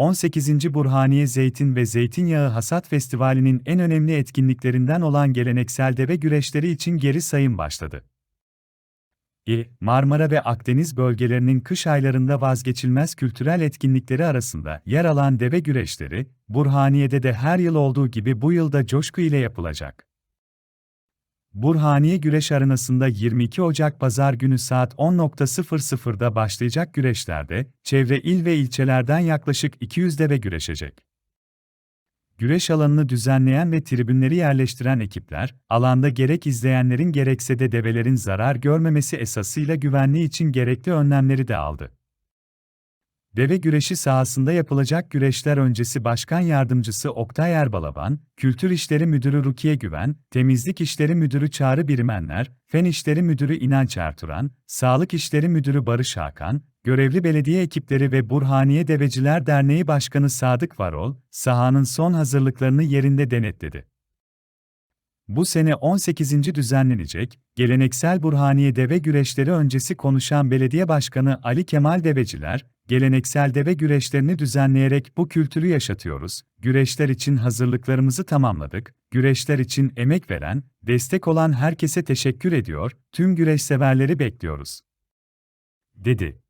18. Burhaniye Zeytin ve Zeytinyağı Hasat Festivali'nin en önemli etkinliklerinden olan geleneksel deve güreşleri için geri sayım başladı. İ, Marmara ve Akdeniz bölgelerinin kış aylarında vazgeçilmez kültürel etkinlikleri arasında yer alan deve güreşleri, Burhaniye'de de her yıl olduğu gibi bu yılda coşku ile yapılacak. Burhaniye Güreş Arenası'nda 22 Ocak Pazar günü saat 10.00'da başlayacak güreşlerde, çevre il ve ilçelerden yaklaşık 200 deve güreşecek. Güreş alanını düzenleyen ve tribünleri yerleştiren ekipler, alanda gerek izleyenlerin gerekse de develerin zarar görmemesi esasıyla güvenliği için gerekli önlemleri de aldı. Deve güreşi sahasında yapılacak güreşler öncesi Başkan Yardımcısı Oktay Erbalaban, Kültür İşleri Müdürü Rukiye Güven, Temizlik İşleri Müdürü Çağrı Birimenler, Fen İşleri Müdürü İnanç Erturan, Sağlık İşleri Müdürü Barış Hakan, görevli belediye ekipleri ve Burhaniye Deveciler Derneği Başkanı Sadık Varol, sahanın son hazırlıklarını yerinde denetledi. Bu sene 18. düzenlenecek, geleneksel Burhaniye Deve Güreşleri öncesi konuşan Belediye Başkanı Ali Kemal Deveciler, geleneksel deve güreşlerini düzenleyerek bu kültürü yaşatıyoruz, güreşler için hazırlıklarımızı tamamladık, güreşler için emek veren, destek olan herkese teşekkür ediyor, tüm güreş severleri bekliyoruz. dedi.